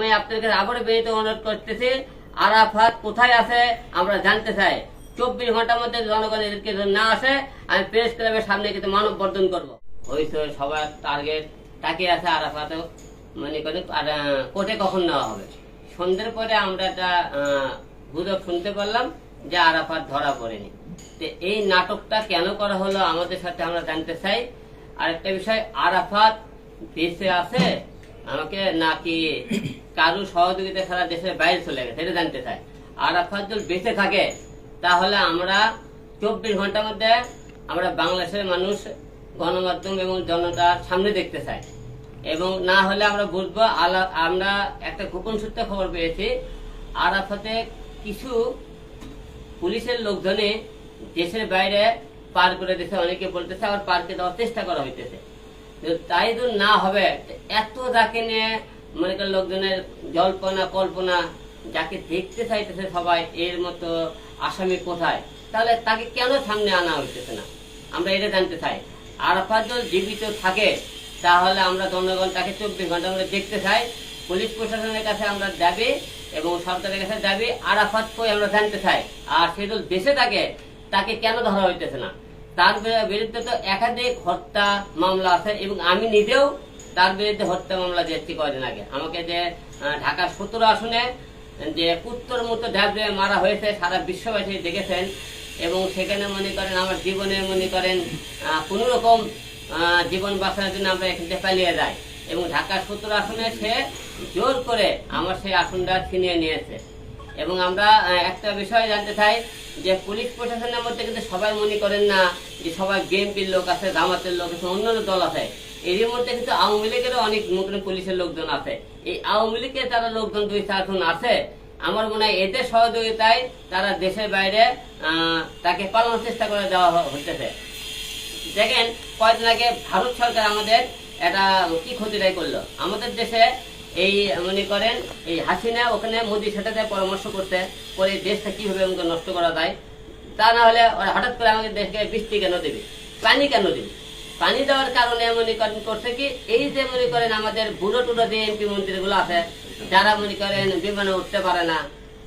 আমি আপনাদের কাছে আবারও বিনীত অনুরোধ করতেছি, আরাফাত কোথায় আছে আমরা জানতে চাই। চব্বিশ ঘণ্টার মধ্যে জনগণ এদেরকে না আসে, আমি প্রেস ক্লাবের সামনে কিন্তু মানব বর্ধন করব। ওই সবার টার্গেট তাকিয়ে আছে আরাফাত মানে করে কোর্টে কখন নেওয়া হবে? সন্ধ্যের পরে আমরা একটা গুজব শুনতে পারলাম যে আরাফাত ধরা পড়েনি। তো এই নাটকটা কেন করা হলো আমাদের সাথে আমরা জানতে চাই। আরেকটা বিষয়, আরাফাত দেশে আছে আমাকে নাকি কারু সহযোগিতা ছাড়া দেশের বাইরে চলে গেছে, এটা জানতে চাই। আরাফাত যদি বেঁচে থাকে, তাহলে আমরা চব্বিশ ঘণ্টার মধ্যে আমরা বাংলাদেশের মানুষ গণমাধ্যম এবং জনতার সামনে দেখতে চাই। এবং না হলে আমরা বুঝব আমরা একটা গোপন সূত্রে খবর পেয়েছি, আরাফাতে কিছু পুলিশের লোকজনে দেশের বাইরে পার করে দিয়েছে। অনেকে বলতেছে, আবার পার্কে দেওয়ার চেষ্টা করা হইতেছে। তাই যদি না হবে এত যাকে নিয়ে মনে করেন লোকজনের জল্পনা, কল্পনা, যাকে দেখতে চাইতেছে সবাই, এর মতো আসামি কোথায়? তাহলে তাকে কেন সামনে আনা হইতেছে না? আমরা এটা জানতে চাই। আরাফাত যদি জীবিত থাকে, তাহলে আমরা জনগণ তাকে চব্বিশ ঘণ্টা আমরা দেখতে চাই। পুলিশ প্রশাসনের কাছে আমরা দাবি এবং সরকারের কাছে দাবি, আরাফাত কই আমরা জানতে চাই। আর সে যদি দেশে থাকে, তাকে কেন ধরা হইতেছে না? তার বিরুদ্ধে তো একাধিক হত্যা মামলা আছে এবং আমি নিজেও তার বিরুদ্ধে হত্যা মামলা দিয়েছি কয়দিন আগে। আমাকে যে ঢাকা সতেরো আসনে যে কুত্তর মতো ড্যাবড়ে মারা হয়েছে, সারা বিশ্ববাসী দেখেছেন এবং সেখানে মনে করেন আমার জীবনে মনে করেন কোনো রকম জীবন বাঁচানোর জন্য আমরা এখান থেকে পালিয়ে যাই। এবং ঢাকা সতেরো আসনে সে জোর করে আমার সেই আসনটা ছিনিয়ে নিয়েছে। এবং আমরা একটা বিষয় জানতে চাই যে পুলিশ প্রশাসনের মধ্যে কিন্তু সবাই মনে করেন না যে সবাই বিএনপির লোক আছে, জামাতের লোক আছে, অন্যান্য দল আছে। এর মধ্যে কিন্তু আওয়ামী লীগেরও অনেক নতুন পুলিশের লোকজন আছে। এই আওয়ামী লীগের যারা লোকজন দুই চারজন আছে। আমার মনে হয় এদের সহযোগিতায় তারা দেশের বাইরে তাকে পালানোর চেষ্টা করে দেওয়া হ- হইতেছে। দেখেন, কয়েকদিন আগে ভারত সরকার আমাদের একটা কি ক্ষতিটাই করল? আমাদের দেশে এই মনে করেন, এই হাসিনা ওখানে মোদির সাথে পরামর্শ করতে করে দেশটা কীভাবে নষ্ট করা যায়, তা না হলে হঠাৎ করে আমাদের দেশকে বৃষ্টি কেন দেবে? পানি কেন দেবে? পানি দেওয়ার কারণে মনে করেন করছে কি? এই যে মনে করেন আমাদের বুড়ো টুড়ো যে এমপি মন্ত্রীগুলো আছে যারা মনে করেন বিমানে উঠতে পারে না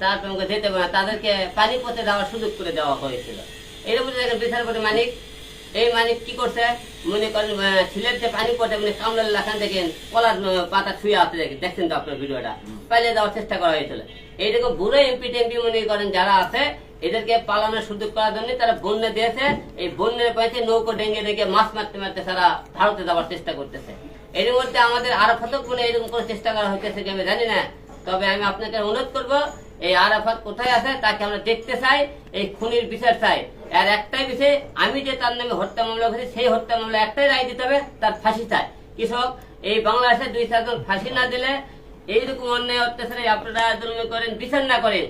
তারপর যেতে পারে না তাদেরকে পানি পথে যাওয়ার সুযোগ করে দেওয়া হয়েছিল। এরকম দেখেন বিচারপতি মানিক এই মানিক কি করছে? মনে করেন ছিলের যে পানি পথে মানে কামড়াল লাখান দেখেন কলার পাতা ছুঁয়ে আছে দেখেন দেখছেন তো আপনার ভিডিওটা? পালিয়ে দেওয়ার চেষ্টা করা হয়েছিল। এইরকম বুড়ো এমপি টেমপি মনে করেন যারা আছে এদেরকে পালানোর সুযোগ করার জন্য তারা বন্যা দিয়েছে। এই বন্যের পাইতে নৌকো ডেঙ্গে ডেঙ্গে মাছ মারতে মারতে তারা ভারতে যাওয়ার চেষ্টা করতেছে। এর মধ্যে আমাদের আরও কত কোনো এরকম করে চেষ্টা করা হইতেছে কি আমি জানি না। তবে আমি আপনাকে অনুরোধ করব, এই আরাফাত কোথায় আছে তাকে আমরা দেখতে চাই, এই খুনির বিচার চাই। আর একটাই বিষয়, আমি যে তার নামে হত্যা মামলা করেছি, সেই হত্যা মামলা একটাই রায় দিতে হবে, তার ফাঁসি চাই। কৃষক, এই বাংলাদেশে দুই চারজন ফাঁসি না দিলে এইরকম অন্যায়, অত্যাচারে আপনারা করেন, বিচার না করেন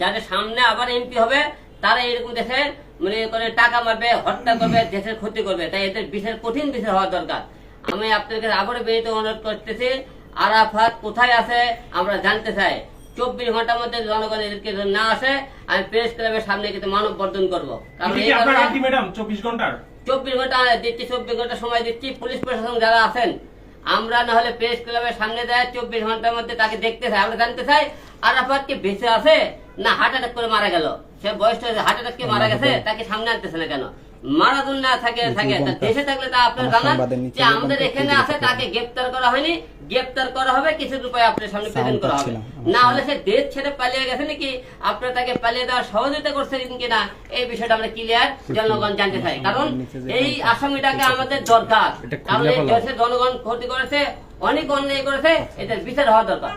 যাদের সামনে আবার এমপি হবে তারা এরকম দেশে মনে করে টাকা মারবে হত্যা করবে দেশের ক্ষতি করবে। তাই এদের বিচার কঠিন বিচার হওয়া দরকার। আমি আপনাদের আবারও বিনীত অনুরোধ করতেছি আরাফাত কোথায় আছে আমরা জানতে চাই। চব্বিশ ঘণ্টার মধ্যে জনগণ এদেরকে না আসে আমি প্রেস ক্লাবের সামনে কিন্তু মানব বর্ধন করব। কারণ চব্বিশ ঘণ্টার? চব্বিশ ঘণ্টা দিচ্ছি চব্বিশ ঘণ্টা সময় দিচ্ছি। পুলিশ প্রশাসন যারা আছেন আমরা না হলে প্রেস ক্লাবের সামনে দেয় চব্বিশ ঘণ্টার মধ্যে তাকে দেখতে চাই আমরা জানতে চাই আরাফাত কি বেঁচে আছে না হার্ট অ্যাটাক করে মারা গেল? সে বয়সটা হার্ট অ্যাটাক কে মারা গেছে তাকে সামনে আনতেছে না কেন? মারাদুন না থাকে। থাকে দেশে থাকলে তা আপনার জানান যে আমাদের এখানে আছে তাকে গ্রেপ্তার করা হয়নি। গ্রেপ্তার করা হবে কিছু উপায় আপনার সামনে প্রেজেন্ট করা হবে। না হলে সে দেশ ছেড়ে পালিয়ে গেছে নাকি? আপনার তাকে পালিয়ে দেওয়ার সহযোগিতা করছেন কিনা এই বিষয়টা আমরা ক্লিয়ার জনগণ জানতে চাই কারণ এই আসামিটাকে আমাদের দরকার। কারণ এই। দেশের জনগণ ক্ষতি করেছে অনেক অন্যায় করেছে এদের বিচার হওয়া দরকার।